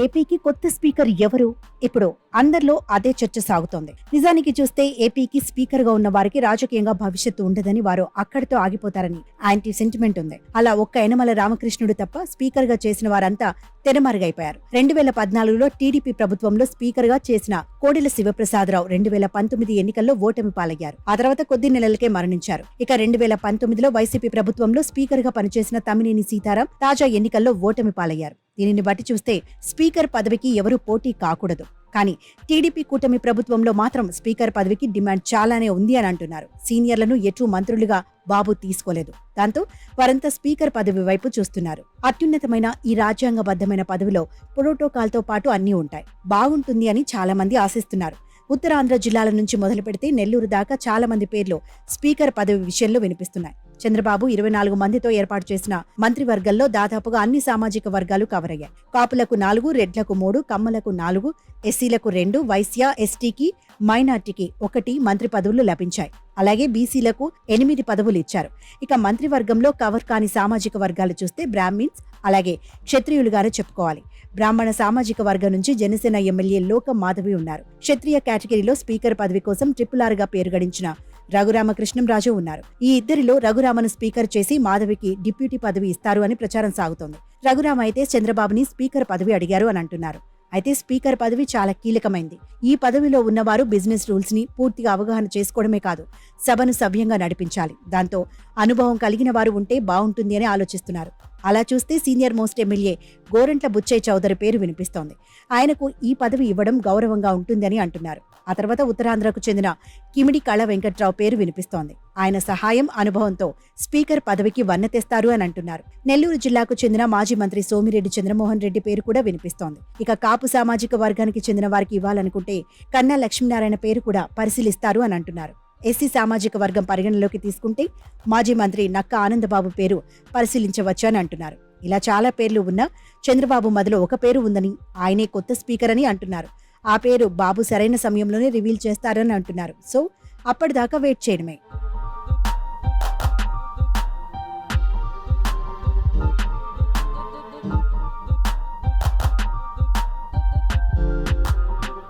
ఏపీకి కొత్త స్పీకర్ ఎవరు? ఇప్పుడు అందరిలో అదే చర్చ సాగుతోంది. నిజానికి చూస్తే ఏపీకి స్పీకర్గా ఉన్న వారికి రాజకీయంగా భవిష్యత్తు ఉండదని వారు అక్కడితో ఆగిపోతారని యాంటీ సెంటిమెంట్ ఉంది. అలా ఒక్క యనమల రామకృష్ణుడు తప్ప స్పీకర్గా చేసిన వారంతా తెరమరుగైపోయారు. రెండు వేల పద్నాలుగులో టీడీపీ ప్రభుత్వంలో స్పీకర్గా చేసిన కోడెల శివప్రసాదరావు రెండు వేల పంతొమ్మిది ఎన్నికల్లో ఓటమి పాలయ్యారు. ఆ తర్వాత కొద్ది నెలలకే మరణించారు. ఇక రెండు వేల పంతొమ్మిదిలో వైసీపీ ప్రభుత్వంలో స్పీకర్గా పనిచేసిన తమ్మినేని సీతారాం తాజా ఎన్నికల్లో ఓటమి పాలయ్యారు. దీనిని బట్టి చూస్తే స్పీకర్ పదవికి ఎవరూ పోటీ కాకూడదు. కానీ టీడీపీ కూటమి ప్రభుత్వంలో మాత్రం స్పీకర్ పదవికి డిమాండ్ చాలానే ఉంది అని అంటున్నారు. సీనియర్లను ఎటు మంత్రులుగా బాబు తీసుకోలేదు. దాంతో వారంతా స్పీకర్ పదవి వైపు చూస్తున్నారు. అత్యున్నతమైన ఈ రాజ్యాంగబద్ధమైన పదవిలో ప్రోటోకాల్తో పాటు అన్నీ ఉంటాయి. బాగుంటుంది అని చాలా మంది ఆశిస్తున్నారు. ఉత్తరాంధ్ర జిల్లాల నుంచి మొదలు పెడితే నెల్లూరు దాకా చాలా మంది పేర్లు స్పీకర్ పదవి విషయంలో వినిపిస్తున్నాయి. చంద్రబాబు ఇరవై నాలుగు మందితో ఏర్పాటు చేసిన మంత్రివర్గంలో దాదాపుగా అన్ని సామాజిక వర్గాలు కవర్ అయ్యాయి కాపులకు నాలుగు రెడ్లకు మూడు కమ్మలకు నాలుగు ఎస్సీలకు రెండు వైశ్య ఎస్టీకి మైనార్టీకి ఒకటి మంత్రి పదవులు లభించాయి. అలాగే బీసీలకు ఎనిమిది పదవులు ఇచ్చారు. ఇక మంత్రివర్గంలో కవర్ కాని సామాజిక వర్గాలు చూస్తే బ్రాహ్మిన్స్ అలాగే క్షత్రియులుగానే చెప్పుకోవాలి. బ్రాహ్మణ సామాజిక వర్గం నుంచి జనసేన ఎమ్మెల్యే లోకం మాధవి ఉన్నారు. క్షత్రియ కేటగిరీలో స్పీకర్ పదవి కోసం ట్రిపుల్ ఆర్గా పేరు గడించిన రఘురామకృష్ణంరాజు ఉన్నారు. ఈ ఇద్దరిలో రఘురామను స్పీకర్ చేసి మాధవికి డిప్యూటీ పదవి ఇస్తారు అని ప్రచారం సాగుతోంది. రఘురామ అయితే చంద్రబాబుని స్పీకర్ పదవి అడిగారు అని అంటున్నారు. అయితే స్పీకర్ పదవి చాలా కీలకమైంది. ఈ పదవిలో ఉన్నవారు బిజినెస్ రూల్స్ని పూర్తిగా అవగాహన చేసుకోవడమే కాదు సభను సవ్యంగా నడిపించాలి. దాంతో అనుభవం కలిగిన వారు ఉంటే బాగుంటుంది అని ఆలోచిస్తున్నారు. అలా చూస్తే senior most MLA Gorantla Butchaiah Chowdary పేరు వినిపిస్తోంది. ఆయనకు ఈ పదవి ఇవ్వడం గౌరవంగా ఉంటుందని అంటున్నారు. ఆ తర్వాత ఉత్తరాంధ్రకు చెందిన కిమిడి కళ వెంకట్రావు పేరు వినిపిస్తోంది. ఆయన సహాయం అనుభవంతో స్పీకర్ పదవికి వన్న తెస్తారు అని అంటున్నారు. నెల్లూరు జిల్లాకు చెందిన మాజీ మంత్రి సోమిరెడ్డి చంద్రమోహన్ రెడ్డి పేరు కూడా వినిపిస్తోంది. ఇక కాపు సామాజిక వర్గానికి చెందిన వారికి ఇవ్వాలనుకుంటే కన్నా లక్ష్మీనారాయణ పేరు కూడా పరిశీలిస్తారు అని అంటున్నారు. ఎస్సీ సామాజిక వర్గం పరిగణలోకి తీసుకుంటే మాజీ మంత్రి నక్క ఆనందబాబు పేరు పరిశీలించవచ్చు అని అంటున్నారు. ఇలా చాలా పేర్లు ఉన్నా చంద్రబాబు మదిలో ఒక పేరు ఉందని ఆయనే కొత్త స్పీకర్ అని అంటున్నారు. ఆ పేరు బాబు సరైన సమయంలోనే రివీల్ చేస్తారని అంటున్నారు. సో అప్పటిదాకా వెయిట్ చేయడమే.